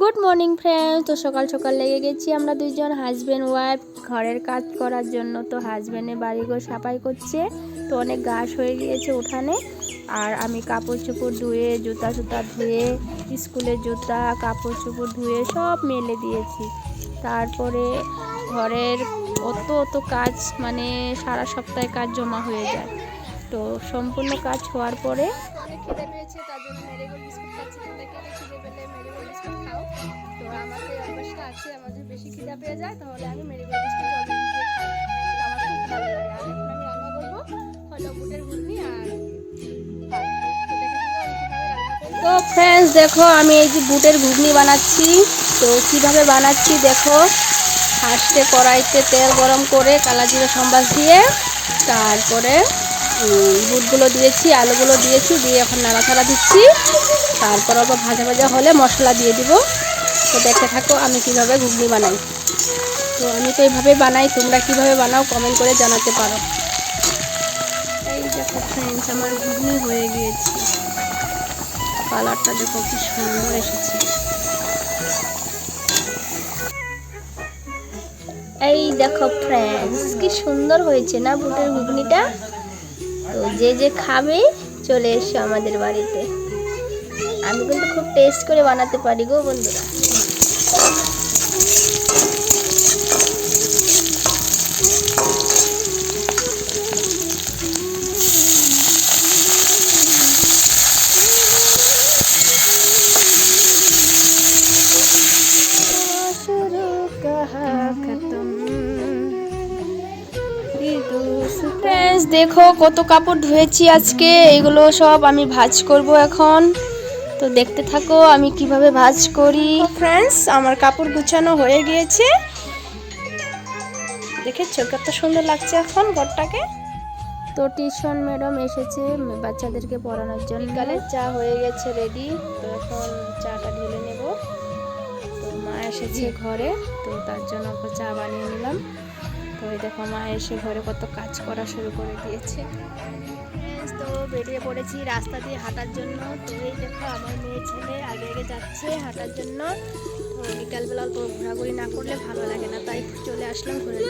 Good morning friends তো সকাল সকাল লেগে গেছি। আমরা দুইজন হাজব্যান্ড ওয়াইফ ঘরের কাজ করার জন্য। তো হাজব্যান্ডের বাড়িঘর সাফাই করছে। তো অনেক ঘাস হয়ে গিয়েছে উঠানে। আর আমি কাপড় চোপড় ধুয়ে, জুতা জুতা ধুয়ে, স্কুলের জুতা, কাপড় চোপড় ধুয়ে সব মেলে দিয়েছি। তারপরে ঘরের অত অত কাজ মানে সারা সপ্তাহে কাজ জমা হয়ে যায়। তো সম্পূর্ণ কাজ হওয়ার পরে খিদে পেয়েছে যদি বেশি খিদে পেয়ে যায়, তাহলে আমি তো ফ্রেন্ডস দেখো, আমি এই যে বুটের ঘুগনি বানাচ্ছি। তো কীভাবে বানাচ্ছি, দেখো। ফার্স্টে কড়াইতে তেল গরম করে কালা জিরে সম্বাস দিয়ে, তারপরে বুটগুলো দিয়েছি, আলুগুলো দিয়েছি, দিয়ে এখন নাড়াচাড়া দিচ্ছি। তারপর অল্প ভাজা ভাজা হলে মশলা দিয়ে দিব। তো দেখতে থাকো আমি কীভাবে ঘুগনি বানাই। তো আমি তো এইভাবে বানাই, তোমরা কীভাবে বানাও কমেন্ট করে জানাতে পারো। এই দেখো ফ্রেন্ডস আমার ঘুগনি হয়ে গিয়েছে। কালারটা দেখো কি সুন্দর এসেছে। এই দেখো ফ্রেন্ডস কি সুন্দর হয়েছে না বুটের ঘুগনিটা? তো যে যে খাবে চলে এসো আমাদের বাড়িতে। আমি কিন্তু খুব টেস্ট করে বানাতে পারি গো বন্ধুরা। ফ্রেন্ডস দেখো কত কাপড় ধুয়েছি আজকে এগুলো সব আমি ভাজ করব এখন। তো দেখতে থাকো আমি কীভাবে ভাজ করি। ফ্রেন্ডস আমার কাপড় গুছানো হয়ে গিয়েছে। দেখেছ কত সুন্দর লাগছে এখন ঘরটাকে? তো টিউশন ম্যাডাম এসেছে বাচ্চাদেরকে পড়ানোর জন্য। বিকালের চা হয়ে গেছে রেডি তো এখন চাটা ঢেলে নেব। এসেছে ঘরে, তো তার জন্য চা বানিয়ে নিলাম। তো দেখো মা এসে ঘরে কত কাজ করা শুরু করে দিয়েছে। তো বেরিয়ে পড়েছি রাস্তা দিয়ে হাঁটার জন্য। তো এই দেখো আমার মেয়ে ছেলে আগে আগে যাচ্ছে হাঁটার জন্য। তো বিকালবেলা তো ঘোরাঘুরি না করলে ভালো লাগে না, তাই চলে আসলাম ঘুরে